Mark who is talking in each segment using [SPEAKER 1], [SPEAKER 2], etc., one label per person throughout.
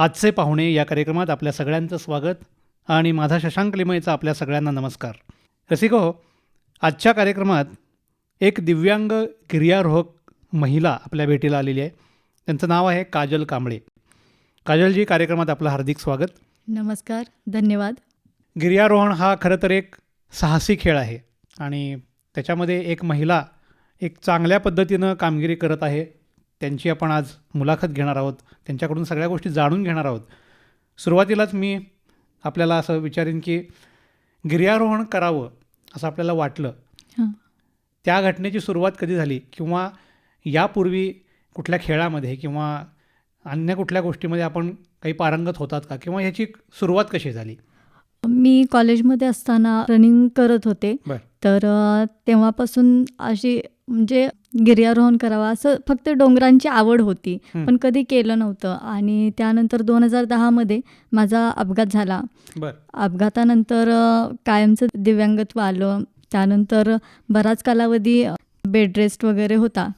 [SPEAKER 1] आजचे पाहुणे या कार्यक्रमात आपल्या सगळ्यांचं स्वागत आणि माझा शशांक लिमयचा आपल्या सगळ्यांना नमस्कार. रसिको हो आजच्या कार्यक्रमात एक दिव्यांग गिर्यारोहक महिला आपल्या भेटीला आलेली आहे. त्यांचं नाव आहे काजल कांबळे. काजलजी कार्यक्रमात आपलं हार्दिक स्वागत.
[SPEAKER 2] नमस्कार धन्यवाद.
[SPEAKER 1] गिर्यारोहण हा खरं तर एक साहसी खेळ आहे आणि त्याच्यामध्ये एक महिला एक चांगल्या पद्धतीनं कामगिरी करत आहे. त्यांची आपण आज मुलाखत घेणार आहोत. त्यांच्याकडून सगळ्या गोष्टी जाणून घेणार आहोत. सुरुवातीलाच मी आपल्याला असं विचारीन की गिर्यारोहण करावं असं आपल्याला वाटलं.
[SPEAKER 2] हां.
[SPEAKER 1] त्या घटनेची सुरुवात कधी झाली? किंवा यापूर्वी कुठल्या खेळामध्ये किंवा अन्य कुठल्या गोष्टीमध्ये आपण काही पारंगत होतात का? किंवा ह्याची सुरुवात कशी झाली?
[SPEAKER 2] मी कॉलेजमध्ये असताना रनिंग करत होते. तर तेव्हापासून अशी म्हणजे गिर्यारोहण करावं असं फक्त डोंगरांची आवड होती.
[SPEAKER 1] हं.
[SPEAKER 2] पण कधी केलं नव्हतं. आणि त्यानंतर दोन हजार दहामध्ये माझा अपघात झाला.
[SPEAKER 1] बरं.
[SPEAKER 2] अपघातानंतर अ, कायमचं दिव्यांगत्व आलं. त्यानंतर बराच कालावधी बेड रेस्ट वगैरे होता.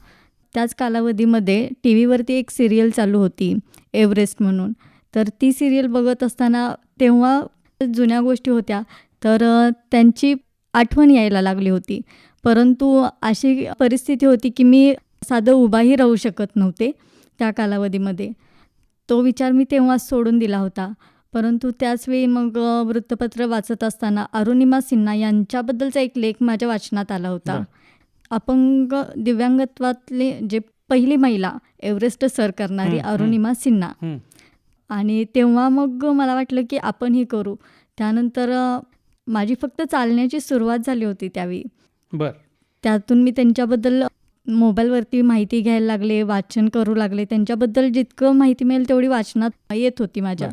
[SPEAKER 2] त्याच कालावधीमध्ये टी व्हीवरती एक सिरियल चालू होती एव्हरेस्ट म्हणून. तर ती सिरियल बघत असताना तेव्हा जुन्या गोष्टी होत्या. तर अ, त्यांची आठवण यायला लागली होती. परंतु अशी परिस्थिती होती की मी साधं उभाही राहू शकत नव्हते त्या कालावधीमध्ये तो विचार मी तेव्हाच सोडून दिला होता परंतु त्याचवेळी मग वृत्तपत्र वाचत असताना अरुणिमा सिन्हा यांच्याबद्दलचा एक लेख माझ्या वाचनात आला होता. अपंग दिव्यांगत्वातली जे पहिली महिला एव्हरेस्ट सर करणारी
[SPEAKER 1] हं, हं.
[SPEAKER 2] अरुणिमा सिन्हा
[SPEAKER 1] हं.
[SPEAKER 2] आणि तेव्हा मग मला वाटलं की आपणही करू त्यानंतर माझी फक्त चालण्याची सुरुवात झाली होती त्यावेळी
[SPEAKER 1] बरं.
[SPEAKER 2] त्यातून मी त्यांच्याबद्दल मोबाईलवरती माहिती घ्यायला लागले वाचन करू लागले. त्यांच्याबद्दल जितकं माहिती मिळेल तेवढी वाचनात येत होती माझ्या.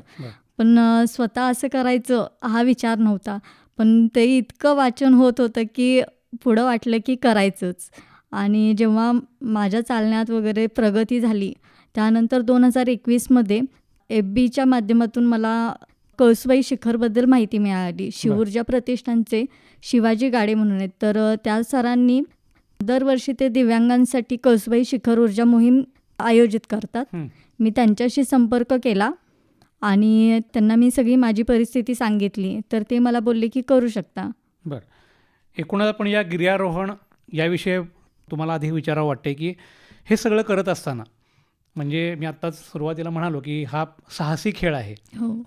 [SPEAKER 2] पण स्वतः असं करायचं हा विचार नव्हता. पण ते इतकं वाचन होत होतं की पुढं वाटलं की करायचंच. आणि जेव्हा माझ्या चालण्यात वगैरे प्रगती झाली त्यानंतर दोन हजार एकवीसमध्ये एफ बीच्या माध्यमातून मला कळसुबाई शिखरबद्दल माहिती मिळाली. शिवऊर्जा प्रतिष्ठानचे शिवाजी गाडे म्हणून आहेत. तर त्या सरांनी दरवर्षी ते दिव्यांगांसाठी कळसुबाई शिखर ऊर्जा मोहीम आयोजित करतात. मी त्यांच्याशी संपर्क केला आणि त्यांना मी सगळी माझी परिस्थिती सांगितली. तर ते मला बोलले की करू शकता.
[SPEAKER 1] बरं. एकूणच आपण या गिर्यारोहण याविषयी तुम्हाला आधी विचारावं वाटते की हे सगळं करत असताना म्हणजे मी आत्ताच सुरुवातीला म्हणालो की हा साहसी खेळ आहे.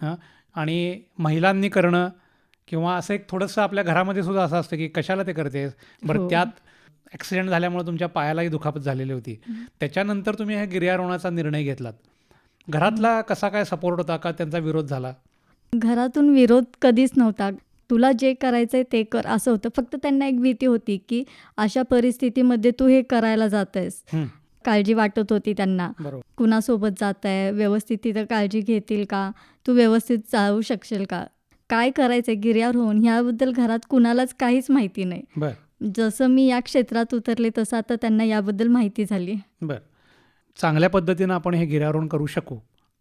[SPEAKER 2] हां.
[SPEAKER 1] आणि महिलांनी करणं किंवा असं एक थोडंसं आपल्या घरामध्ये सुद्धा असं असतं की कशाला ते करतेस? बरं
[SPEAKER 2] हो.
[SPEAKER 1] त्यात ॲक्सिडेंट झाल्यामुळे तुमच्या पायालाही दुखापत झालेली होती. त्याच्यानंतर तुम्ही हा गिर्यारोहणाचा निर्णय घेतलात. घरातला कसा काय सपोर्ट होता का त्यांचा विरोध झाला?
[SPEAKER 2] घरातून विरोध कधीच नव्हता. तुला जे करायचं आहे ते कर. असं होतं. फक्त त्यांना एक भीती होती की अशा परिस्थितीमध्ये तू हे करायला जात आहेस काळजी वाटत होती त्यांना. कुणासोबत जात आहे? व्यवस्थित तिथं काळजी घेतील का? तू व्यवस्थित जाऊ शकशील का? काय करायचं आहे गिर्यारोहण? ह्याबद्दल घरात कुणालाच काहीच माहिती नाही.
[SPEAKER 1] बरं.
[SPEAKER 2] जसं मी या क्षेत्रात उतरले तसं आता त्यांना याबद्दल माहिती झाली.
[SPEAKER 1] बरं. चांगल्या पद्धतीनं आपण हे गिर्यारोहण करू शकू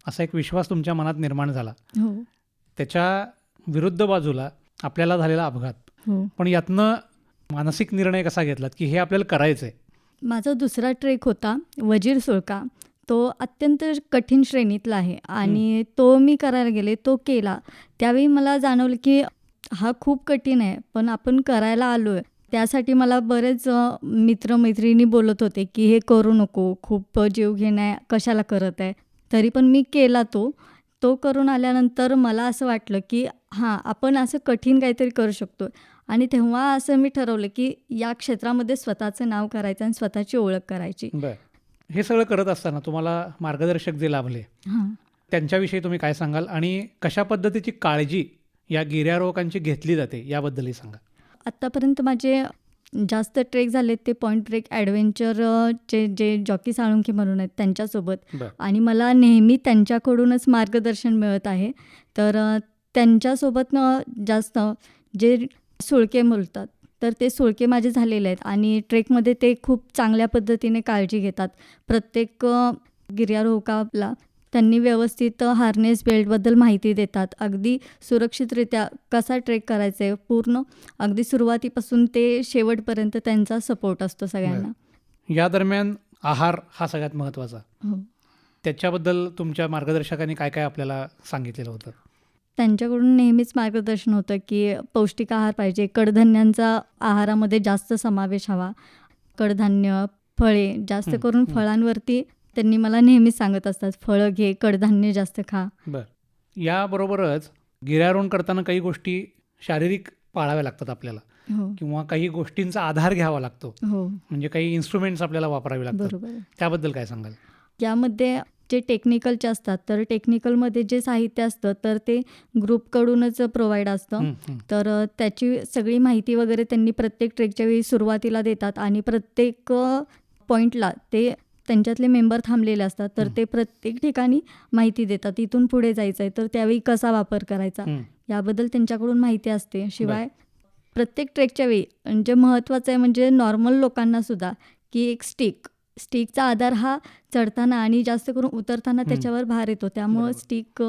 [SPEAKER 1] असा एक विश्वास तुमच्या मनात निर्माण झाला.
[SPEAKER 2] हो.
[SPEAKER 1] त्याच्या विरुद्ध बाजूला आपल्याला झालेला अपघात.
[SPEAKER 2] हो.
[SPEAKER 1] पण यातनं मानसिक निर्णय कसा घेतलात? की हे आपल्याला करायचं आहे
[SPEAKER 2] माझा दुसरा ट्रेक होता वजीर सुळका. तो अत्यंत कठीण श्रेणीतला आहे आणि तो मी करायला गेले तो केला. त्यावेळी मला जाणवलं की हा खूप कठीण आहे पण आपण करायला आलो आहे त्यासाठी मला बरेच मित्रमैत्रिणी बोलत होते की हे करू नको खूप जीव घेण्या कशाला करत आहे? तरी पण मी केला तो. तो करून आल्यानंतर मला असं वाटलं की हां आपण असं कठीण काहीतरी करू शकतो आणि तेव्हा असं मी ठरवलं की या क्षेत्रामध्ये स्वतःचं नाव करायचं आणि स्वतःची ओळख करायची.
[SPEAKER 1] बरं. हे सगळं करत असताना तुम्हाला मार्गदर्शक जे लाभले त्यांच्याविषयी तुम्ही काय सांगाल आणि कशा पद्धतीची काळजी या गिर्यारोहकांची घेतली जाते याबद्दलही सांगा.
[SPEAKER 2] आत्तापर्यंत माझे जास्त ट्रेक झालेत ते पॉईंट ट्रेक ॲडव्हेंचरचे जे जॉकी साळुंखे म्हणून आहेत त्यांच्यासोबत. आणि मला नेहमी त्यांच्याकडूनच मार्गदर्शन मिळत आहे. तर अ, त्यांच्यासोबत न जास्त जे सुळके बोलतात तर ते सुळके माझे झालेले आहेत आणि ट्रेकमध्ये ते खूप चांगल्या पद्धतीने काळजी घेतात. प्रत्येक गिर्यारोहकाला त्यांनी व्यवस्थित हार्नेस बेल्टबद्दल माहिती देतात. अगदी सुरक्षितरित्या कसा ट्रेक करायचा आहे पूर्ण अगदी सुरुवातीपासून ते शेवटपर्यंत त्यांचा सपोर्ट असतो सगळ्यांना.
[SPEAKER 1] या दरम्यान आहार हा सगळ्यात महत्त्वाचा.
[SPEAKER 2] हो.
[SPEAKER 1] त्याच्याबद्दल तुमच्या मार्गदर्शकांनी काय काय आपल्याला सांगितलेलं होतं?
[SPEAKER 2] त्यांच्याकडून नेहमीच मार्गदर्शन होतं की पौष्टिक आहार पाहिजे. कडधान्यांचा आहारामध्ये जास्त समावेश हवा. कडधान्य फळे जास्त करून. फळांवरती त्यांनी मला नेहमीच सांगत असतात फळं घे कडधान्य जास्त खा.
[SPEAKER 1] याबरोबरच गिर्यारोहण करताना काही गोष्टी शारीरिक पाळाव्या लागतात आपल्याला.
[SPEAKER 2] हो.
[SPEAKER 1] किंवा काही गोष्टींचा आधार घ्यावा लागतो.
[SPEAKER 2] हो.
[SPEAKER 1] म्हणजे काही इन्स्ट्रुमेंट्स आपल्याला वापरावे लागतात. त्याबद्दल काय सांगाल?
[SPEAKER 2] यामध्ये जे टेक्निकलचे असतात तर टेक्निकलमध्ये जे साहित्य असतं तर ते ग्रुपकडूनच प्रोव्हाइड असतं. तर त्याची सगळी माहिती वगैरे त्यांनी प्रत्येक ट्रेकच्या वेळी सुरुवातीला देतात आणि प्रत्येक पॉईंटला ते त्यांच्यातले मेंबर थांबलेले असतात तर. ते प्रत्येक ठिकाणी माहिती देतात इथून पुढे जायचं आहे तर त्यावेळी कसा वापर करायचा. याबद्दल त्यांच्याकडून माहिती असते शिवाय प्रत्येक ट्रेकच्या वेळी म्हणजे महत्त्वाचं आहे म्हणजे नॉर्मल लोकांना सुद्धा की एक स्टिक स्टिकचा आधार हा चढताना आणि जास्त करून उतरताना. त्याच्यावर भार येतो त्यामुळं. स्टिक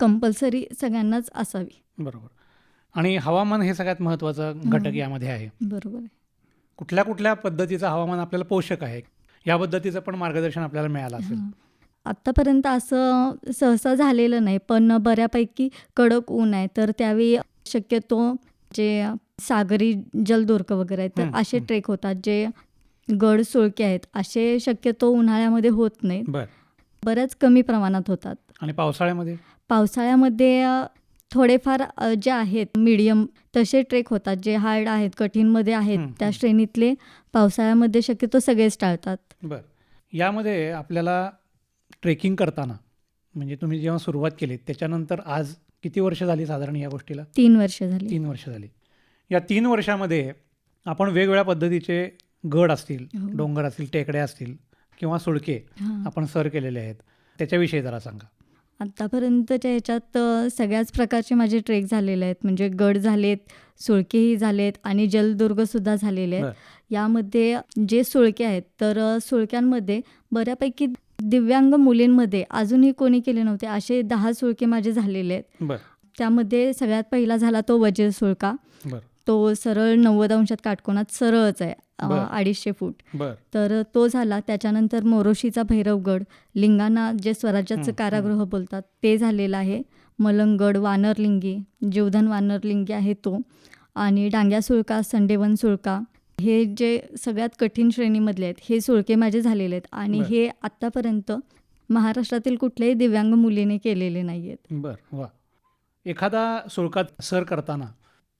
[SPEAKER 2] कंपल्सरी सगळ्यांनाच असावी
[SPEAKER 1] बरोबर आणि हवामान हे सगळ्यात महत्त्वाचा घटक. यामध्ये आहे
[SPEAKER 2] बरोबर
[SPEAKER 1] कुठल्या कुठल्या पद्धतीचं हवामान आपल्याला पोषक आहे या पद्धतीचं पण मार्गदर्शन आपल्याला मिळालं असेल.
[SPEAKER 2] आत्तापर्यंत असं सहसा झालेलं नाही पण बऱ्यापैकी कडक ऊन आहे तर त्यावेळी शक्यतो जे सागरी जलदोर्क वगैरे आहेत तर असे. ट्रेक होतात जे गड सुळके आहेत असे शक्यतो उन्हाळ्यामध्ये होत नाहीत.
[SPEAKER 1] बर.
[SPEAKER 2] बऱ्याच कमी प्रमाणात होतात.
[SPEAKER 1] आणि पावसाळ्यामध्ये?
[SPEAKER 2] पावसाळ्यामध्ये थोडेफार जे आहेत मीडियम तसे ट्रेक होतात जे हार्ड आहेत कठीणमध्ये आहेत त्या. श्रेणीतले पावसाळ्यामध्ये शक्यतो सगळेच टाळतात.
[SPEAKER 1] बर. यामध्ये आपल्याला ट्रेकिंग करताना म्हणजे तुम्ही जेव्हा सुरुवात केली त्याच्यानंतर आज किती वर्ष झाली साधारण या गोष्टीला?
[SPEAKER 2] तीन वर्ष झाली.
[SPEAKER 1] तीन वर्ष झाली. या तीन वर्षामध्ये आपण वेगवेगळ्या पद्धतीचे गड असतील
[SPEAKER 2] हो.
[SPEAKER 1] डोंगर असतील टेकड्या असतील किंवा सुळके. आपण सर केलेले आहेत त्याच्याविषयी जरा सांगा.
[SPEAKER 2] आत्तापर्यंतच्या ह्याच्यात सगळ्याच प्रकारचे माझे ट्रेक झालेले आहेत. म्हणजे गड झालेत सुळकेही झालेत आणि जलदुर्गसुद्धा झालेले आहेत. यामध्ये जे सुळके आहेत तर सुळक्यांमध्ये बऱ्यापैकी दिव्यांग मुलींमध्ये अजूनही कोणी केले नव्हते. असे दहा सुळके माझे झालेले आहेत. त्यामध्ये सगळ्यात पहिला झाला तो वजीर सुळका तो सरळ नव्वद अंशात काटकोनात सरळच आहे
[SPEAKER 1] बरं.
[SPEAKER 2] अडीचशे फूट.
[SPEAKER 1] बर.
[SPEAKER 2] तर तो झाला त्याच्यानंतर मोरोशीचा भैरवगड लिंगाणा जे स्वराज्याचं
[SPEAKER 1] हं,
[SPEAKER 2] कारागृह बोलतात ते झालेलं आहे. मलंगड वानरलिंगी जीवधन वानरलिंगी आहे तो. आणि डांग्या सुळका संडेवन सुळका हे जे सगळ्यात कठीण श्रेणीमधले आहेत हे सुळके माझे झालेले आहेत. आणि
[SPEAKER 1] बरं.
[SPEAKER 2] हे आत्तापर्यंत महाराष्ट्रातील कुठल्याही दिव्यांग मुलीने केलेले नाही आहेत
[SPEAKER 1] बर वा. एखादा सुळकात सर करताना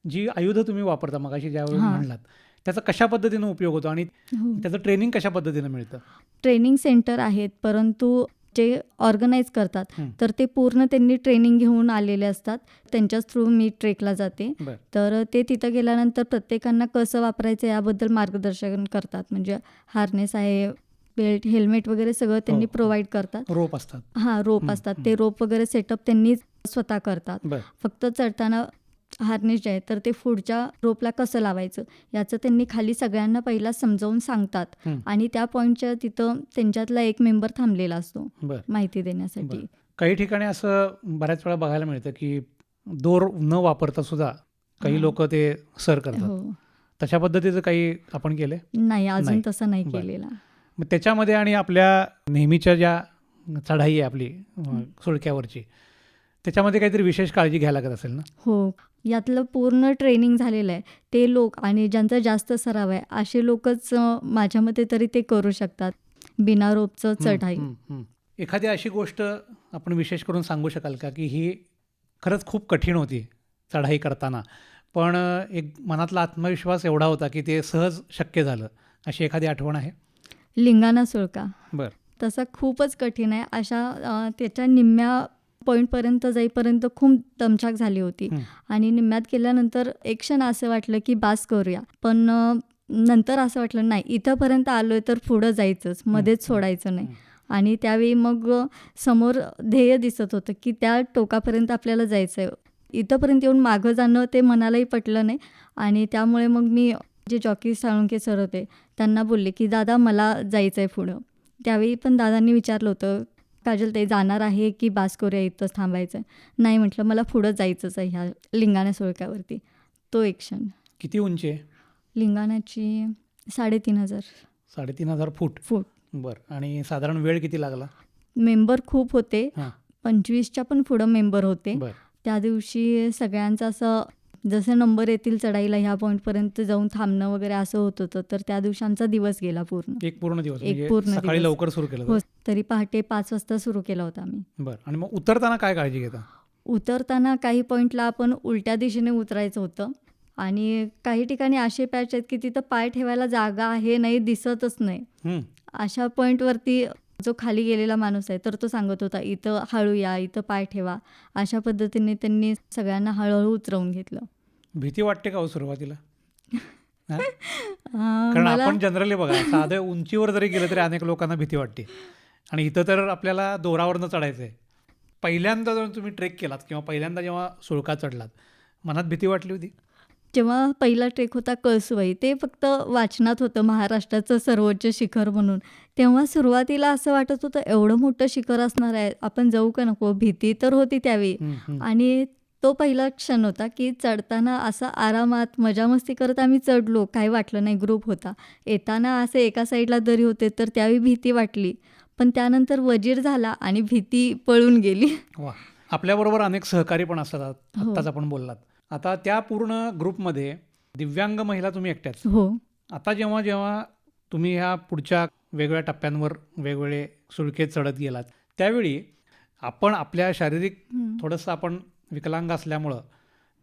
[SPEAKER 1] जी आयुधं तुम्ही वापरता मगाशी ज्यावेळी
[SPEAKER 2] हां.
[SPEAKER 1] म्हणलात त्याचा कशा पद्धतीनं उपयोग होतो आणि त्याचं ट्रेनिंग कशा पद्धतीनं मिळतं?
[SPEAKER 2] ट्रेनिंग सेंटर आहेत परंतु जे ऑर्गनाईज करतात
[SPEAKER 1] हं.
[SPEAKER 2] तर ते पूर्ण त्यांनी ट्रेनिंग घेऊन आलेले असतात. त्यांच्याच थ्रू मी ट्रेकला जाते.
[SPEAKER 1] बर.
[SPEAKER 2] तर ते तिथं गेल्यानंतर प्रत्येकांना कसं वापरायचं याबद्दल मार्गदर्शन करतात. म्हणजे हार्नेस आहे बेल्ट हेल्मेट वगैरे सगळं त्यांनी
[SPEAKER 1] हो.
[SPEAKER 2] प्रोव्हाइड करतात.
[SPEAKER 1] रोप असतात.
[SPEAKER 2] हां रोप
[SPEAKER 1] हं,
[SPEAKER 2] असतात.
[SPEAKER 1] हं.
[SPEAKER 2] ते रोप वगैरे सेटअप त्यांनी स्वतः करतात.
[SPEAKER 1] बर.
[SPEAKER 2] फक्त चढताना हार्नेस जे आहे तर ते पुढच्या रोपला कसं लावायचं याचं त्यांनी खाली सगळ्यांना पहिला समजावून सांगतात. आणि त्या पॉईंटच्या तिथं त्यांच्यातला एक मेंबर थांबलेला असतो माहिती देण्यासाठी.
[SPEAKER 1] काही ठिकाणी असं बऱ्याच वेळा बघायला मिळतं की दोर न वापरता सुद्धा काही. लोक ते सर करतात
[SPEAKER 2] हो
[SPEAKER 1] तशा पद्धतीचं काही आपण केलंय
[SPEAKER 2] नाही अजून. तसं नाही. केलेला
[SPEAKER 1] मग त्याच्यामध्ये आणि आपल्या नेहमीच्या ज्या चढाई आहे आपली सुळक्यावरची त्याच्यामध्ये काहीतरी विशेष काळजी घ्यायला लागत असेल ना?
[SPEAKER 2] हो. यातलं पूर्ण ट्रेनिंग झालेलं आहे. ते लोक आणि ज्यांचा जास्त सराव आहे असे लोकच माझ्या मते तरी ते करू शकतात. बिना रोपचं चढाई.
[SPEAKER 1] एखादी अशी गोष्ट आपण विशेष करून सांगू शकाल का की ही खरंच खूप कठीण होती चढाई करताना. पण एक मनातला आत्मविश्वास एवढा होता की ते सहज शक्य झालं. अशी एखादी आठवण आहे?
[SPEAKER 2] लिंगाणा सुळका.
[SPEAKER 1] बर.
[SPEAKER 2] तसा खूपच कठीण आहे. अशा त्याच्या निम्म्या पॉईंटपर्यंत जाईपर्यंत खूप दमछाक झाली होती. आणि निम्म्यात गेल्यानंतर एक क्षण असं वाटलं की बास करूया. पण नंतर असं वाटलं नाही इथंपर्यंत आलो आहे तर पुढं जायचंच. मध्येच. सोडायचं नाही. आणि त्यावेळी मग समोर ध्येय दिसत होतं की त्या टोकापर्यंत आपल्याला जायचं आहे इथंपर्यंत येऊन मागं जाणं ते मनालाही पटलं नाही. आणि त्यामुळे मग मी जे जॉकी साळुंके सर होते त्यांना बोलले की दादा मला जायचं आहे पुढं. त्यावेळी पण दादांनी विचारलं होतं काजल ते जाणार आहे की बास करूया इथंच थांबायचं आहे नाही म्हटलं मला पुढं जायचंच आहे ह्या लिंगाणा सोळक्यावरती तो एक क्षण.
[SPEAKER 1] किती उंची आहे?
[SPEAKER 2] लिंगाणाची साडेतीन हजार.
[SPEAKER 1] साडेतीन हजार फूट?
[SPEAKER 2] फूट.
[SPEAKER 1] बर. आणि साधारण वेळ किती लागला?
[SPEAKER 2] मेंबर खूप होते.
[SPEAKER 1] हां.
[SPEAKER 2] पंचवीसच्या पण पुढं मेंबर होते.
[SPEAKER 1] बर.
[SPEAKER 2] त्या दिवशी सगळ्यांचं असं जसं नंबर येतील चढाईला ह्या पॉईंटपर्यंत जाऊन थांबणं वगैरे असं होत होतं तर त्या दिवशी आमचा दिवस गेला पूर्ण.
[SPEAKER 1] एक पूर्ण दिवस
[SPEAKER 2] एक
[SPEAKER 1] म्हणजे
[SPEAKER 2] पूर्ण
[SPEAKER 1] सकाळी. लवकर सुरू केलं
[SPEAKER 2] हो तरी पहाटे पाच वाजता सुरू केला होता आम्ही.
[SPEAKER 1] बर आणि मग उतरताना काय काळजी घेता?
[SPEAKER 2] उतरताना काही पॉईंटला आपण उलट्या दिशेने उतरायचं होतं. आणि काही ठिकाणी असे पॅच आहेत की तिथं पाय ठेवायला जागा आहे नाही दिसतच नाही. अशा पॉईंटवरती जो खाली गेलेला माणूस आहे तर तो सांगत होता इथं हळू या इथं पाय ठेवा. अशा पद्धतीने त्यांनी सगळ्यांना हळूहळू उतरवून घेतलं.
[SPEAKER 1] भीती वाटते का हो सुरुवातीला? कारण आपण जनरली बघा साधं उंचीवर जरी गेलं तरी अनेक लोकांना भीती वाटते. आणि इथं तर आपल्याला दोरावरनं चढायचं आहे पहिल्यांदा जेव्हा तुम्ही ट्रेक केलात किंवा पहिल्यांदा जेव्हा सुळका चढलात मनात भीती वाटली होती?
[SPEAKER 2] जेव्हा पहिला ट्रेक होता कळसुबाई ते फक्त वाचनात होतं महाराष्ट्राचं सर्वोच्च शिखर म्हणून. तेव्हा सुरुवातीला असं वाटत होतं एवढं मोठं शिखर असणार आहे आपण जाऊ का नको? भीती तर होती त्यावेळी.
[SPEAKER 1] हं, हं.
[SPEAKER 2] आणि तो पहिला क्षण होता की चढताना असं आरामात मजामस्ती करत आम्ही चढलो काही वाटलं नाही ग्रुप होता. येताना असे एका साईडला दरी होते तर त्यावेळी भीती वाटली. पण त्यानंतर वजीर झाला आणि भीती पळून गेली.
[SPEAKER 1] आपल्याबरोबर अनेक सहकारी पण असतात
[SPEAKER 2] हो.
[SPEAKER 1] आपण बोललात. आता त्या पूर्ण ग्रुपमध्ये दिव्यांग महिला तुम्ही एकट्याच
[SPEAKER 2] हो.
[SPEAKER 1] आता जेव्हा जेव्हा तुम्ही ह्या पुढच्या वेगवेगळ्या टप्प्यांवर वेगवेगळे सुळके चढत गेलात त्यावेळी आपण आपल्या शारीरिक. थोडंसं आपण विकलांग असल्यामुळं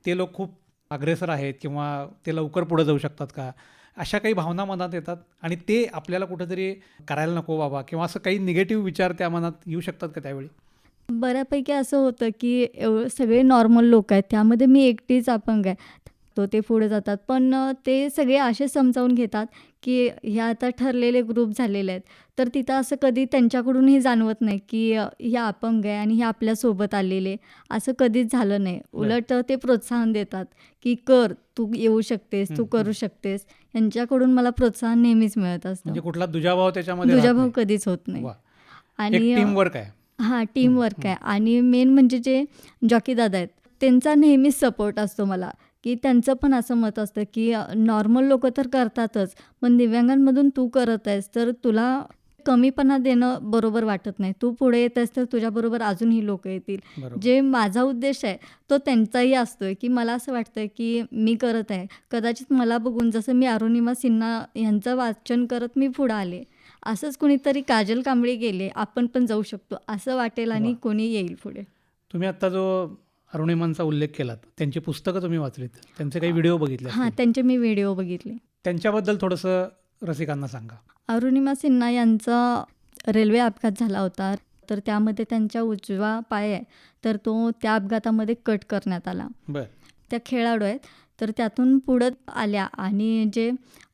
[SPEAKER 1] ते लोक खूप अग्रेसर आहेत किंवा ते लवकर पुढे जाऊ शकतात का? अशा काही भावना मनात येतात आणि ते आपल्याला कुठेतरी करायला नको बाबा किंवा असं काही निगेटिव्ह विचार त्या मनात येऊ शकतात का त्यावेळी?
[SPEAKER 2] बऱ्यापैकी असं होतं की एव सगळे नॉर्मल लोक आहेत. त्यामध्ये मी एकटीच अपंग आहे. तो ते पुढे जातात. पण अ, ते सगळे असे समजावून घेतात की हे आता ठरलेले ग्रुप झालेले आहेत. तर तिथं असं कधी त्यांच्याकडूनही जाणवत नाही की अ, हे अपंग आहे आणि हे आपल्यासोबत आलेले असं कधीच झालं नाही. उलट ते प्रोत्साहन देतात की कर तू येऊ शकतेस तू
[SPEAKER 1] हं,
[SPEAKER 2] करू शकतेस. यांच्याकडून मला प्रोत्साहन नेहमीच मिळत असतं.
[SPEAKER 1] म्हणजे कुठला दुजाभाव त्याच्यामध्ये राहत
[SPEAKER 2] दुजाभाव
[SPEAKER 1] नाही.
[SPEAKER 2] कधीच होत नाही. आणि
[SPEAKER 1] एक
[SPEAKER 2] अ,
[SPEAKER 1] टीम वर्क आहे.
[SPEAKER 2] हां टीम वर्क आहे. आणि मेन म्हणजे जे जॉकी दादा आहेत त्यांचा नेहमीच सपोर्ट असतो मला. की त्यांचं पण असं मत असतं की नॉर्मल लोक तर करतातच पण दिव्यांगांमधून तू करत आहेस तर तुला कमीपणा देणं बरोबर वाटत नाही. तू पुढे येत आहेस तर तुझ्याबरोबर अजूनही लोक येतील.
[SPEAKER 1] बरोबर.
[SPEAKER 2] जे माझा उद्देश आहे तो त्यांचाही असतोय की मला असं वाटतं की मी करत आहे. कदाचित मला बघून जसं मी अरुणिमा सिन्हा यांचं वाचन करत मी पुढं आले असंच कुणीतरी काजल कांबळे गेले आपण पण जाऊ शकतो असं वाटेल आणि
[SPEAKER 1] वा.
[SPEAKER 2] कोणी येईल पुढे.
[SPEAKER 1] तुम्ही आता जो अरुणिमांचा उल्लेख केलात त्यांची पुस्तकं तुम्ही वाचलीत त्यांचे काही व्हिडिओ बघितले
[SPEAKER 2] हां. त्यांचे मी व्हिडिओ बघितले.
[SPEAKER 1] त्यांच्याबद्दल थोडंसं रसिकांना सांगा.
[SPEAKER 2] अरुणिमा सिन्हा यांचा रेल्वे अपघात झाला होता तर त्यामध्ये त्यांच्या उजवा पाय आहे तर तो त्या अपघातामध्ये कट करण्यात आला.
[SPEAKER 1] बर.
[SPEAKER 2] त्या खेळाडू आहेत तर त्यातून पुढं आल्या आणि जे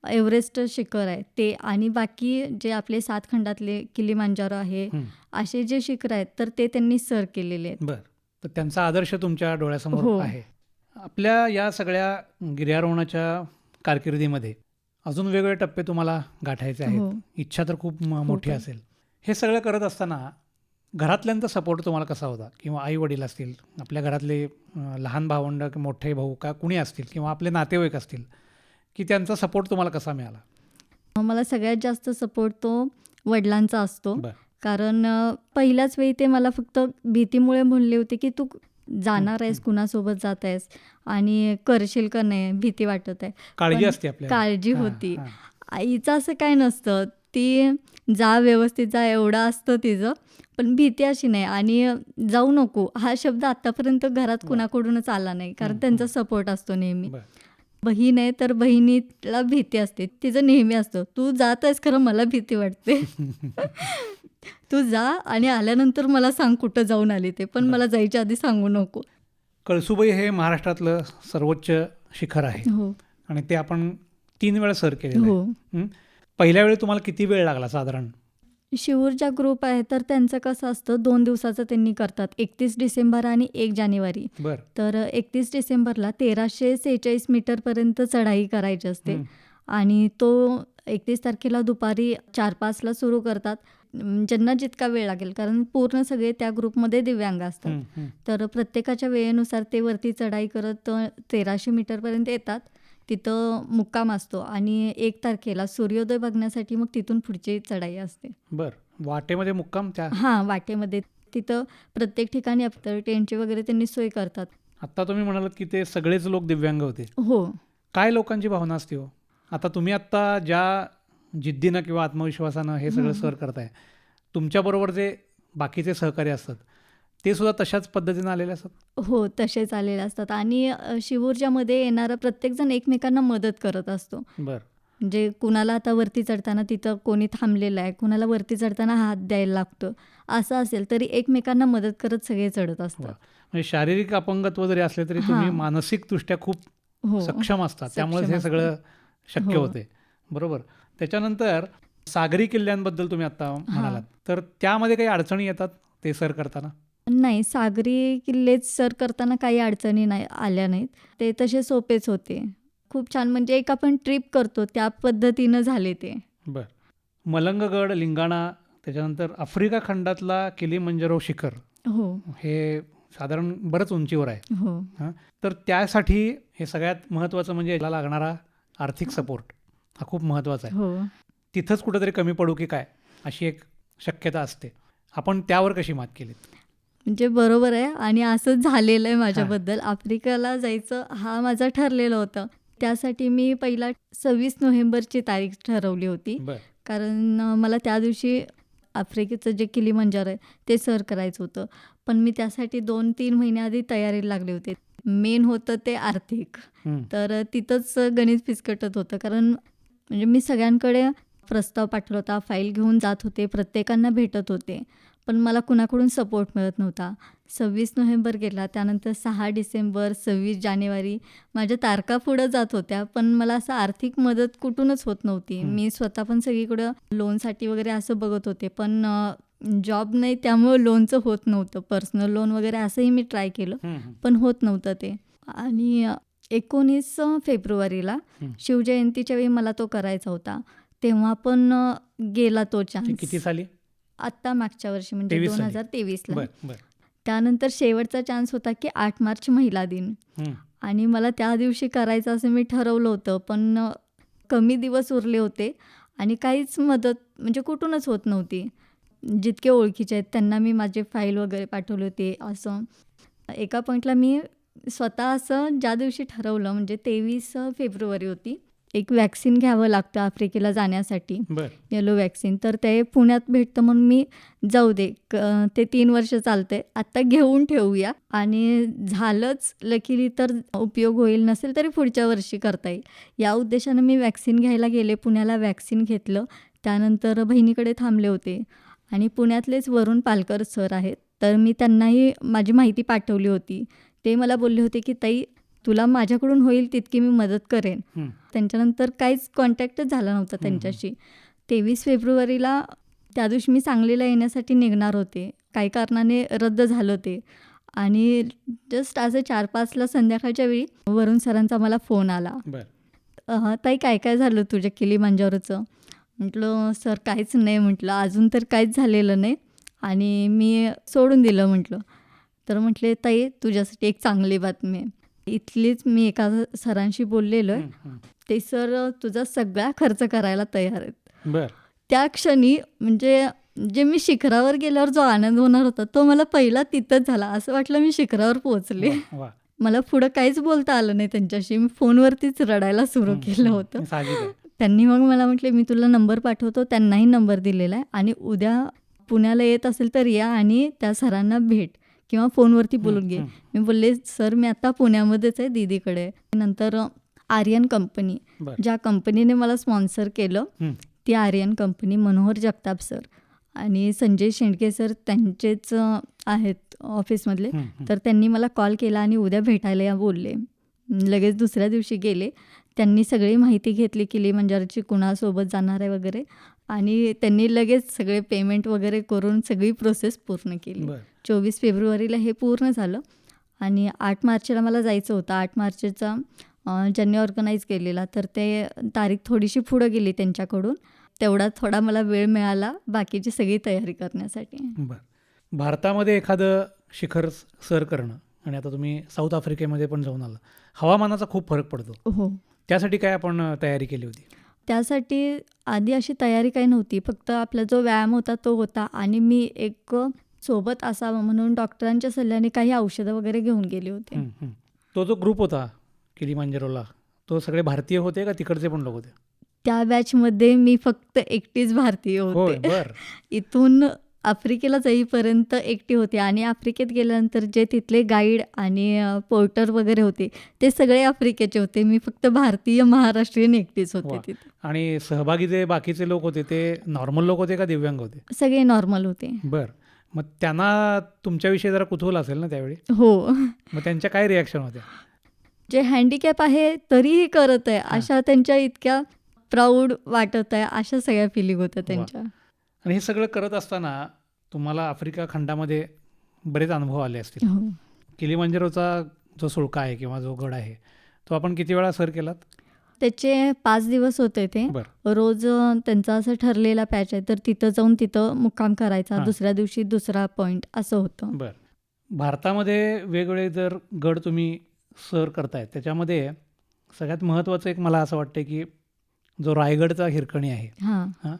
[SPEAKER 2] एव्हरेस्ट शिखर आहे ते आणि बाकी जे आपले सात खंडातले किलीमांजारो आहे
[SPEAKER 1] हं.
[SPEAKER 2] असे जे शिखर आहेत तर ते त्यांनी सर केलेले आहेत
[SPEAKER 1] बर तर त्यांचा आदर्श तुमच्या डोळ्यासमोर
[SPEAKER 2] हो.
[SPEAKER 1] आहे आपल्या या सगळ्या गिर्यारोहणाच्या कारकिर्दीमध्ये अजून वेगवेगळे टप्पे तुम्हाला गाठायचे आहेत
[SPEAKER 2] हो
[SPEAKER 1] इच्छा तर खूप म- मोठी
[SPEAKER 2] आहे.
[SPEAKER 1] असेल हे सगळं करत असताना घरातल्यांचा सपोर्ट तुम्हाला कसा होता? किंवा आई वडील असतील आपल्या घरातले लहान भावंड की मोठे भाऊ का कुणी असतील किंवा आपले नातेवाईक असतील की त्यांचा सपोर्ट तुम्हाला कसा मिळाला?
[SPEAKER 2] मला सगळ्यात जास्त सपोर्ट तो वडिलांचा असतो. कारण पहिल्याच वेळी ते मला फक्त भीतीमुळे म्हणले होते की तू जाणार आहेस. कुणासोबत जात आहेस आणि करशील का नाही भीती वाटत आहे.
[SPEAKER 1] काळजी असते
[SPEAKER 2] काळजी होती. आईचं असं काय नसतं ती जा व्यवस्थित जा एवढं असतं तिचं. पण भीती अशी नाही आणि जाऊ नको हा शब्द आतापर्यंत घरात. कुणाकडूनच आला नाही. कारण त्यांचा. सपोर्ट असतो नेहमी. बहीण आहे तर बहिणीला भीती असते. तिचं नेहमी असतं. तू जात आहेस खरं मला भीती वाटते. तू जा आणि आल्यानंतर मला सांग कुठं जाऊन आली ते पण. मला जायच्या आधी सांगू नको.
[SPEAKER 1] कळसुबाई हे महाराष्ट्रातलं सर्वोच्च शिखर आहे.
[SPEAKER 2] हो.
[SPEAKER 1] आणि ते आपण तीन वेळा सर
[SPEAKER 2] हो.
[SPEAKER 1] हं? पहिल्या वेळी तुम्हाला किती वेळ लागला साधारण?
[SPEAKER 2] शिवूरचा ग्रुप आहे तर त्यांचं कसं असतं दोन दिवसाचं त्यांनी करतात. एकतीस डिसेंबर आणि एक जानेवारी.
[SPEAKER 1] बर.
[SPEAKER 2] तर एकतीस डिसेंबरला तेराशे सेहेचाळीस मीटरपर्यंत चढाई करायची असते. आणि तो एकतीस तारखेला दुपारी चार पाचला सुरू करतात. ज्यांना जितका वेळ लागेल कारण पूर्ण सगळे त्या ग्रुपमध्ये दिव्यांग असतात. तर प्रत्येकाच्या वेळेनुसार ते वरती चढाई करत तेराशे मीटरपर्यंत येतात. तिथं मुक्काम असतो आणि एक तारखेला सूर्योदय बघण्यासाठी मग तिथून पुढची चढाई असते.
[SPEAKER 1] बर. वाटेमध्ये मुक्काम त्या?
[SPEAKER 2] हां वाटेमध्ये. तिथं प्रत्येक ठिकाणी आफ्टर टेंटची वगैरे त्यांनी सोय करतात.
[SPEAKER 1] आत्ता तुम्ही म्हणालात की ते सगळेच लोक दिव्यांग होते.
[SPEAKER 2] हो.
[SPEAKER 1] काय लोकांची भावना असते हो? आता तुम्ही आत्ता ज्या जिद्दीनं किंवा आत्मविश्वासानं हे सगळं. सर करताय तुमच्याबरोबर जे बाकीचे सहकारी असतात ते सुद्धा तशाच पद्धतीनं आलेले असतात?
[SPEAKER 2] हो तसेच आलेले असतात. आणि शिवूर्जामध्ये येणारा प्रत्येकजण एकमेकांना मदत करत असतो.
[SPEAKER 1] बरं.
[SPEAKER 2] म्हणजे कुणाला आता वरती चढताना तिथं कोणी थांबलेलं आहे कुणाला वरती चढताना हात द्यायला लागतो असं असेल तरी एकमेकांना मदत करत सगळे चढत असतात.
[SPEAKER 1] म्हणजे शारीरिक अपंगत्व जरी असले तरी तुम्ही. मानसिकदृष्ट्या खूप
[SPEAKER 2] हो.
[SPEAKER 1] सक्षम असतात त्यामुळे हे सगळं शक्य
[SPEAKER 2] हो.
[SPEAKER 1] होते. बरोबर. त्याच्यानंतर सागरी किल्ल्यांबद्दल तुम्ही आता म्हणालात. तर त्यामध्ये काही अडचणी येतात ते सर करताना?
[SPEAKER 2] नाही सागरी किल्लेच सर करताना काही अडचणी नाही आल्या नाहीत. ते तसे सोपेच होते. खूप छान म्हणजे एक आपण ट्रिप करतो त्या पद्धतीनं झाले ते.
[SPEAKER 1] बर. मलंगगड लिंगाणा त्याच्यानंतर आफ्रिका खंडातला किलीमंजरो शिखर.
[SPEAKER 2] हो.
[SPEAKER 1] हे साधारण बरंच उंचीवर आहे.
[SPEAKER 2] हो.
[SPEAKER 1] हां. तर त्यासाठी हे सगळ्यात महत्त्वाचं म्हणजे याला लागणारा आर्थिक सपोर्ट. हा खूप महत्त्वाचा आहे.
[SPEAKER 2] हो.
[SPEAKER 1] तिथंच कुठेतरी कमी पडू की काय अशी एक शक्यता असते. आपण त्यावर कशी मात केली
[SPEAKER 2] म्हणजे बरोबर आहे आणि असंच झालेलं आहे माझ्याबद्दल. आफ्रिकेला जायचं हा माझा ठरलेलं होतं. त्यासाठी मी पहिला सव्वीस नोव्हेंबरची तारीख ठरवली होती. कारण मला त्या दिवशी आफ्रिकेचं जे किलीमंजार आहे ते सर करायचं होतं. पण मी त्यासाठी दोन तीन महिन्याआधी तयारीला लागले होते. मेन होतं ते आर्थिक. तर तिथंच गणित फिसकटत होतं. कारण म्हणजे मी सगळ्यांकडे प्रस्ताव पाठवला होता फाईल घेऊन जात होते प्रत्येकांना भेटत होते. पण मला कुणाकडून सपोर्ट मिळत नव्हता. सव्वीस नोव्हेंबर गेला त्यानंतर सहा डिसेंबर सव्वीस जानेवारी माझ्या तारखा पुढं जात होत्या पण मला असं आर्थिक मदत कुठूनच होत नव्हती.
[SPEAKER 1] हं.
[SPEAKER 2] मी स्वतः पण सगळीकडं लोनसाठी वगैरे असं बघत होते पण जॉब नाही त्यामुळं लोनचं होत नव्हतं. पर्सनल लोन वगैरे असंही मी ट्राय केलं
[SPEAKER 1] हं, हं.
[SPEAKER 2] पण होत नव्हतं ते. आणि एकोणीस फेब्रुवारीला
[SPEAKER 1] हं.
[SPEAKER 2] शिवजयंतीच्या वेळी मला तो करायचा होता. तेव्हा पण अ, गेला तो
[SPEAKER 1] ते
[SPEAKER 2] चान्स
[SPEAKER 1] किती साली?
[SPEAKER 2] आत्ता मागच्या वर्षी म्हणजे
[SPEAKER 1] 23
[SPEAKER 2] दोन. हजार तेवीसला. त्यानंतर शेवटचा चान्स होता की आठ मार्च महिला दिन. आणि मला त्या दिवशी करायचं असं मी ठरवलं होतं पण कमी दिवस उरले होते आणि काहीच मदत म्हणजे कुठूनच होत नव्हती. जितके ओळखीचे आहेत त्यांना मी माझे फाईल वगैरे पाठवले होते असं. एका पॉईंटला मी स्वतः असं ज्या दिवशी ठरवलं म्हणजे तेवीस फेब्रुवारी होती एक वॅक्सिन घ्यावं लागतं आफ्रिकेला जाण्यासाठी. येलो वॅक्सिन तर ते पुण्यात भेटतं म्हणून मी जाऊ दे. ते तीन वर्ष चालतंय. आत्ता घेऊन ठेवूया. आणि झालंच लकीली तर उपयोग होईल नसेल तरी पुढच्या वर्षी करता येईल. या उद्देशानं मी वॅक्सिन घ्यायला गेले. पुण्याला वॅक्सिन घेतलं. त्यानंतर बहिणीकडे थांबले होते. आणि पुण्यातलेच वरुण पालकर सर आहेत. तर मी त्यांनाही माझी माहिती पाठवली होती. ते मला बोलले होते की ताई तुला माझ्याकडून होईल तितकी मी मदत करेन. त्यांच्यानंतर काहीच कॉन्टॅक्टच झाला नव्हता. त्यांच्याशी. तेवीस फेब्रुवारीला त्या दिवशी मी सांगलीला येण्यासाठी निघणार होते. काही कारणाने रद्द झालं ते. आणि जस्ट असं चार पाचला संध्याकाळच्या वेळी वरुण सरांचा मला फोन आला. ताई काय काय झालं तुझ्या किली मांजावरचं म्हटलं सर काहीच नाही. म्हटलं अजून तर काहीच झालेलं नाही. आणि मी सोडून दिलं म्हटलं. तर म्हटले ताई तुझ्यासाठी एक चांगली बातमी आहे. इथलीच मी एका सरांशी बोललेलो आहे. ते सर तुझा सगळा खर्च करायला तयार आहेत.
[SPEAKER 1] बर.
[SPEAKER 2] त्या क्षणी म्हणजे जे मी शिखरावर गेल्यावर जो आनंद होणार होता तो मला पहिला तिथंच झाला. असं वाटलं मी शिखरावर पोहोचले. मला पुढं काहीच बोलता आलं नाही त्यांच्याशी. मी फोनवरतीच रडायला सुरू केलं. होतं. त्यांनी मग मला म्हटले मी तुला नंबर पाठवतो. त्यांनाही नंबर दिलेला आहे आणि उद्या पुण्याला येत असेल तर या आणि त्या सरांना भेट. किंवा फोनवरती बोलून घे. मी बोलले सर मी आता पुण्यामध्येच आहे दीदीकडे. नंतर आर्यन कंपनी. ज्या कंपनीने मला स्पॉन्सर केलं. ती आर्यन कंपनी मनोहर जगताप सर आणि संजय शेंडके सर त्यांचेच आहेत ऑफिसमधले. तर त्यांनी मला कॉल केला आणि उद्या भेटायला या बोलले. लगेच दुसऱ्या दिवशी गेले. त्यांनी सगळी माहिती घेतली किली मंजारची कुणासोबत जाणार आहे वगैरे. आणि त्यांनी लगेच सगळे पेमेंट वगैरे करून सगळी प्रोसेस पूर्ण केली. चोवीस फेब्रुवारीला हे पूर्ण झालं. आणि आठ मार्चला मला जायचं होतं. आठ मार्चचा ज्यांनी ऑर्गनाईज केलेला तर ते तारीख थोडीशी पुढं गेली त्यांच्याकडून. तेवढा थोडा मला वेळ मिळाला बाकीची सगळी तयारी करण्यासाठी.
[SPEAKER 1] बर. भारतामध्ये एखादं शिखर सर करणं आणि आता तुम्ही साऊथ आफ्रिकेमध्ये पण जाऊन आला. हवामानाचा खूप फरक पडतो.
[SPEAKER 2] हो.
[SPEAKER 1] त्यासाठी काय आपण तयारी केली होती?
[SPEAKER 2] त्यासाठी आधी अशी तयारी काही नव्हती. फक्त आपला जो व्यायाम होता तो होता आणि मी एक सोबत असावं म्हणून डॉक्टरांच्या सल्ल्याने काही औषधं वगैरे घेऊन गेले होते.
[SPEAKER 1] हं, हं. तो जो ग्रुप होता किलीमांजरोला तो सगळे भारतीय होते का तिकडचे पण लोक होते?
[SPEAKER 2] त्या बॅचमध्ये मी फक्त एकटीच भारतीय
[SPEAKER 1] होय
[SPEAKER 2] होते.
[SPEAKER 1] बर.
[SPEAKER 2] इथून आफ्रिकेला जाईपर्यंत एकटी होते आणि आफ्रिकेत गेल्यानंतर जे तिथले गाईड आणि पोर्टर वगैरे होते ते सगळे आफ्रिकेचे होते. मी फक्त भारतीय महाराष्ट्रीयन एकटीच होते. तिथे.
[SPEAKER 1] आणि सहभागी जे बाकीचे लोक होते ते नॉर्मल लोक होते का दिव्यांग होते?
[SPEAKER 2] सगळे नॉर्मल होते.
[SPEAKER 1] बर. मग त्यांना तुमच्याविषयी जरा कुतूहल असेल ना त्यावेळी?
[SPEAKER 2] हो.
[SPEAKER 1] मग त्यांच्या काय रिॲक्शन होत्या?
[SPEAKER 2] जे हँडिकॅप आहे तरीही करत आहे. अशा त्यांच्या इतक्या प्राऊड वाटत आहे अशा सगळ्या फिलिंग होत्या त्यांच्या.
[SPEAKER 1] आणि हे सगळं करत असताना तुम्हाला आफ्रिका खंडामध्ये बरेच अनुभव आले असतील.
[SPEAKER 2] हो.
[SPEAKER 1] किलीमंजरोचा जो सुळका आहे किंवा जो गड आहे तो आपण किती वेळा सर केलात?
[SPEAKER 2] त्याचे पाच दिवस होते ते. रोज त्यांचा असं ठरलेला पॅच आहे तर तिथं जाऊन तिथं मुक्काम करायचा. दुसऱ्या दिवशी दुसरा पॉईंट असं होतं.
[SPEAKER 1] बर. भारतामध्ये वेगवेगळे जर गड तुम्ही सर करतायत त्याच्यामध्ये सगळ्यात महत्त्वाचं एक मला असं वाटतं की जो रायगडचा हिरकणी आहे
[SPEAKER 2] हां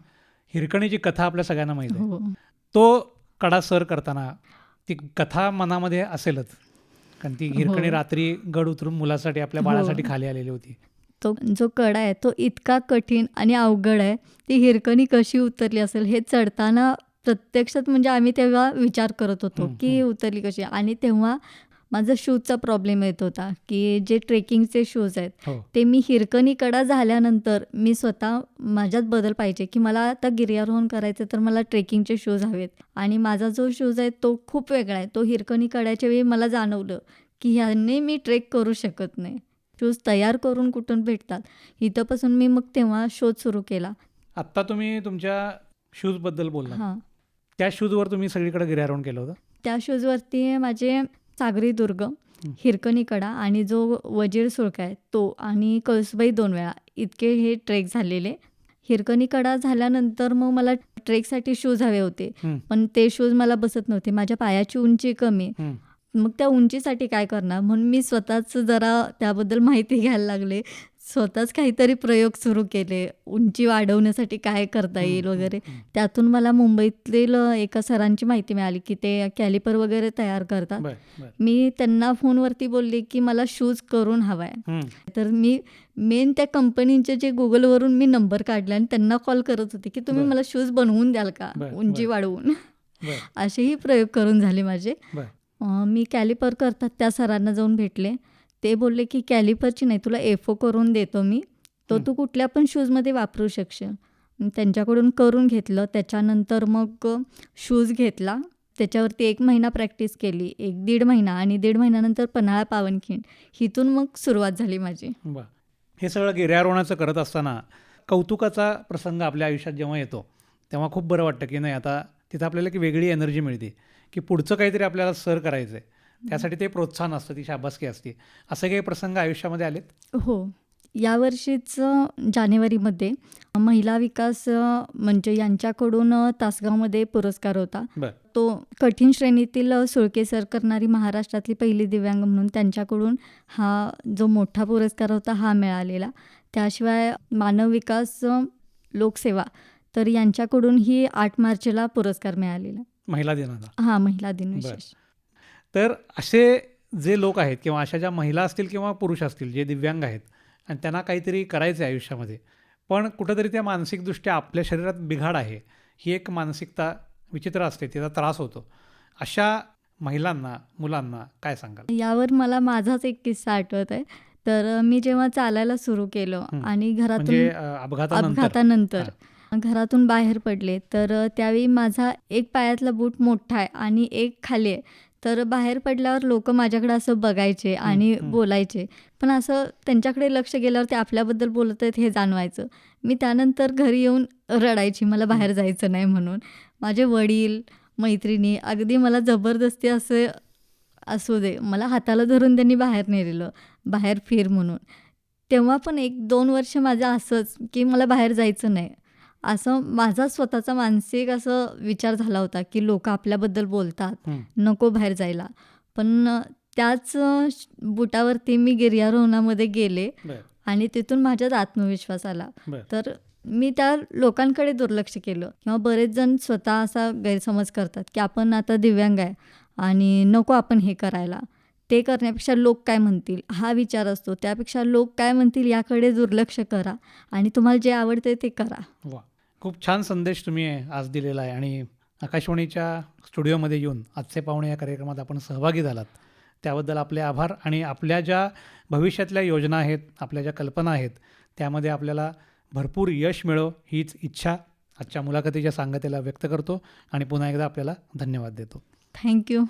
[SPEAKER 1] हिरकणीची कथा आपल्या सगळ्यांना माहीत आहे.
[SPEAKER 2] हो.
[SPEAKER 1] तो कडा सर करताना ती कथा मनामध्ये असेलच. कारण ती हिरकणी
[SPEAKER 2] हो.
[SPEAKER 1] रात्री गड उतरून मुलासाठी आपल्या
[SPEAKER 2] हो.
[SPEAKER 1] बाळासाठी खाली आलेली होती.
[SPEAKER 2] तो जो कडा आहे तो इतका कठीण आणि अवघड आहे. ती हिरकणी कशी उतरली असेल हे चढताना प्रत्यक्षात म्हणजे आम्ही तेव्हा विचार करत होतो की उतरली कशी? आणि तेव्हा माझा शूजचा प्रॉब्लेम येत होता की जे ट्रेकिंगचे शूज आहेत
[SPEAKER 1] हो.
[SPEAKER 2] ते मी हिरकणी कडा झाल्यानंतर मी स्वतः माझ्यात बदल पाहिजे की मला आता गिर्यारोहण करायचं तर मला ट्रेकिंगचे शूज हवेत. आणि माझा जो शूज आहे तो खूप वेगळा आहे तो हिरकणी कड्याच्या वेळी मला जाणवलं की ह्याने मी ट्रेक करू शकत नाही. शूज तयार करून कुठून भेटतात? इथंपासून मी मग तेव्हा शोध सुरू केला.
[SPEAKER 1] आत्ता तुम्ही तुमच्या शूजबद्दल बोलला
[SPEAKER 2] हां.
[SPEAKER 1] त्या शूजवर तुम्ही सगळीकडे गिर्यारोहण केलं होतं?
[SPEAKER 2] त्या शूजवरती माझे सागरी दुर्ग हिरकणी कडा आणि जो वजीर सुळका आहे तो आणि कळसुबाई दोन वेळा. इतके हे ट्रेक झालेले. हिरकणी कडा झाल्यानंतर मग मला ट्रेकसाठी शूज हवे होते. पण ते शूज मला बसत नव्हते. माझ्या पायाची उंची कमी. मग त्या उंचीसाठी काय करणार? म्हणून मी स्वतःच जरा त्याबद्दल माहिती घ्यायला लागले. स्वतःच काहीतरी प्रयोग सुरू केले. उंची वाढवण्यासाठी काय करता येईल
[SPEAKER 1] हं,
[SPEAKER 2] वगैरे.
[SPEAKER 1] हं,
[SPEAKER 2] त्यातून मला मुंबईतील एका सरांची माहिती मिळाली की ते कॅलिपर वगैरे तयार करतात.
[SPEAKER 1] बर बर.
[SPEAKER 2] मी त्यांना फोनवरती बोलले की मला शूज करून हवा आहे
[SPEAKER 1] हं.
[SPEAKER 2] तर मी मेन त्या कंपनीचे जे गुगलवरून मी नंबर काढले आणि त्यांना कॉल करत होते की तुम्ही
[SPEAKER 1] बरं.
[SPEAKER 2] मला शूज बनवून द्याल का?
[SPEAKER 1] बरं,
[SPEAKER 2] उंची
[SPEAKER 1] बरं.
[SPEAKER 2] वाढवून.
[SPEAKER 1] बर.
[SPEAKER 2] असेही प्रयोग करून झाले माझे.
[SPEAKER 1] बर.
[SPEAKER 2] अं, मी कॅलिपर करतात त्या सरांना जाऊन भेटले. ते बोलले की कॅलिपरची नाही तुला एफो करून देतो मी. तो
[SPEAKER 1] हं.
[SPEAKER 2] तू कुठल्या पण शूजमध्ये वापरू शकशील. मग त्यांच्याकडून करून घेतलं. त्याच्यानंतर मग शूज घेतला. त्याच्यावरती एक महिना प्रॅक्टिस केली. एक दीड महिना आणि दीड महिन्यानंतर पन्हाळा पावनखिंड. हिथून मग सुरुवात झाली माझी.
[SPEAKER 1] वा हे सगळं गिर्यारोहणाचं करत असताना कौतुकाचा प्रसंग आपल्या आयुष्यात जेव्हा येतो तेव्हा खूप बरं वाटतं की नाही आता तिथं आपल्याला एक वेगळी एनर्जी मिळते की पुढचं काहीतरी आपल्याला सर करायचं आहे त्यासाठी ते प्रोत्साहन असतं ती शाबासकी असते. असे काही प्रसंग आयुष्यामध्ये आलेत?
[SPEAKER 2] हो. यावर्षीच जानेवारीमध्ये महिला विकास म्हणजे यांच्याकडून तासगावमध्ये पुरस्कार होता. तो कठीण श्रेणीतील सुळके सर करणारी महाराष्ट्रातली पहिली दिव्यांग म्हणून त्यांच्याकडून हा जो मोठा पुरस्कार होता हा मिळालेला. त्याशिवाय मानव विकास लोकसेवा तर यांच्याकडूनही आठ मार्चला पुरस्कार मिळालेला.
[SPEAKER 1] महिला दिनाचा
[SPEAKER 2] हा महिला दिन विशेष.
[SPEAKER 1] तर असे जे लोक आहेत किंवा अशा ज्या महिला असतील किंवा पुरुष असतील जे दिव्यांग आहेत आणि त्यांना काहीतरी करायचं आहे आयुष्यामध्ये पण कुठंतरी त्या मानसिकदृष्ट्या आपल्या शरीरात बिघाड आहे ही एक मानसिकता विचित्र असते तिचा त्रास होतो. अशा महिलांना मुलांना काय सांगाल?
[SPEAKER 2] यावर मला माझाच एक किस्सा आठवत आहे तर मी जेव्हा चालायला सुरू केलं
[SPEAKER 1] हं.
[SPEAKER 2] आणि घरातून
[SPEAKER 1] म्हणजे अपघातानंतर.
[SPEAKER 2] घरातून बाहेर पडले तर त्यावेळी माझा एक पायातला बूट मोठा आहे आणि एक खाली आहे. तर बाहेर पडल्यावर लोक माझ्याकडे असं बघायचे आणि. बोलायचे. पण असं त्यांच्याकडे लक्ष गेल्यावर ते आपल्याबद्दल बोलत आहेत हे जाणवायचं. मी त्यानंतर घरी येऊन रडायची मला बाहेर जायचं नाही म्हणून. माझे वडील मैत्रिणी अगदी मला जबरदस्ती असे असू दे मला हाताला धरून त्यांनी बाहेर नेलेलं बाहेर फिर म्हणून. तेव्हा पण एक दोन वर्ष माझं असंच की मला बाहेर जायचं नाही. असं माझा स्वतःचा मानसिक असं विचार झाला होता की लोक आपल्याबद्दल बोलतात
[SPEAKER 1] हं.
[SPEAKER 2] नको बाहेर जायला. पण त्याच अ, श- बुटावरती मी गिर्यारोहणामध्ये गेले
[SPEAKER 1] बरं.
[SPEAKER 2] आणि तिथून माझ्यात आत्मविश्वास आला.
[SPEAKER 1] बरं.
[SPEAKER 2] तर मी त्या लोकांकडे दुर्लक्ष केलं किंवा बरेच जण स्वतः असा गैरसमज करतात की आपण आता दिव्यांग आहे आणि नको आपण हे करायला. ते करण्यापेक्षा लोक काय म्हणतील? हा विचार असतो. त्यापेक्षा लोक काय म्हणतील? याकडे दुर्लक्ष करा आणि तुम्हाला जे आवडते ते करा.
[SPEAKER 1] वा. खूप छान संदेश तुम्ही आज दिलेला आहे. आणि आकाशवाणीच्या स्टुडिओमध्ये येऊन आजचे पाहुणे या कार्यक्रमात आपण सहभागी झालात. त्याबद्दल आपले आभार आणि आपल्या ज्या भविष्यातल्या योजना आहेत आपल्या ज्या कल्पना आहेत त्यामध्ये आपल्याला भरपूर यश मिळो हीच इच्छा आजच्या मुलाखतीच्या सांगतेला व्यक्त करतो. आणि पुन्हा एकदा आपल्याला धन्यवाद देतो.
[SPEAKER 2] थँक्यू.